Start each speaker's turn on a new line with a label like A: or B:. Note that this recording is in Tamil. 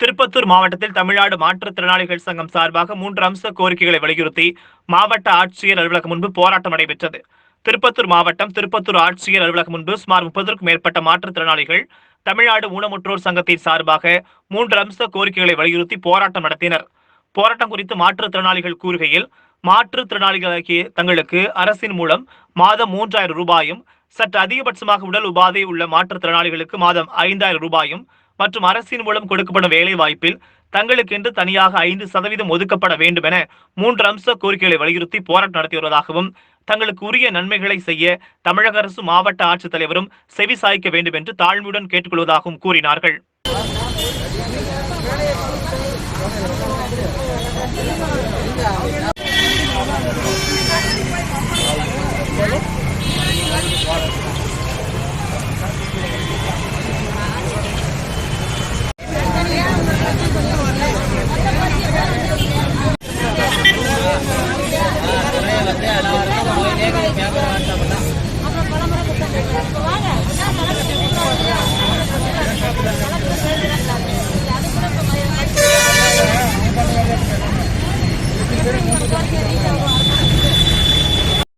A: திருப்பத்தூர் மாவட்டத்தில் தமிழ்நாடு மாற்றுத்திறனாளிகள் சங்கம் சார்பாக மூன்று அம்ச கோரிக்கைகளை வலியுறுத்தி மாவட்ட ஆட்சியர் அலுவலகம் முன்பு போராட்டம் நடைபெற்றது. திருப்பத்தூர் மாவட்டம் திருப்பத்தூர் ஆட்சியர் அலுவலகம் முன்பு சுமார் முப்பதற்கும் மேற்பட்ட மாற்றுத்திறனாளிகள் தமிழ்நாடு ஊனமுற்றோர் சங்கத்தின் சார்பாக மூன்று அம்ச கோரிக்கைகளை வலியுறுத்தி போராட்டம் நடத்தினர். போராட்டம் குறித்து மாற்றுத்திறனாளிகள் கூறுகையில் மாற்றுத்திறனாளிகளாகிய தங்களுக்கு அரசின் மூலம் மாதம் மூன்றாயிரம் ரூபாயும் சற்று அதிகபட்சமாக உடல் உபாதை உள்ள மாற்றுத்திறனாளிகளுக்கு மாதம் ஐந்தாயிரம் ரூபாயும் மற்றும் அரசின் மூலம் கொடுக்கப்படும் வேலை வாய்ப்பில் தங்களுக்கு என்று தனியாக ஐந்து சதவீதம் ஒதுக்கப்பட வேண்டும் என மூன்று அம்ச கோரிக்கைகளை வலியுறுத்தி போராட்டம் நடத்தி வருவதாகவும் தங்களுக்கு உரிய நன்மைகளை செய்ய தமிழக அரசு மாவட்ட ஆட்சித்தலைவரும் செவி சாய்க்க வேண்டும் என்று தாழ்மையுடன் கேட்டுக்கொள்வதாகவும் கூறினார்கள். அப்புறம் பலமுறை கொடுத்தாங்க வாங்க அது கூட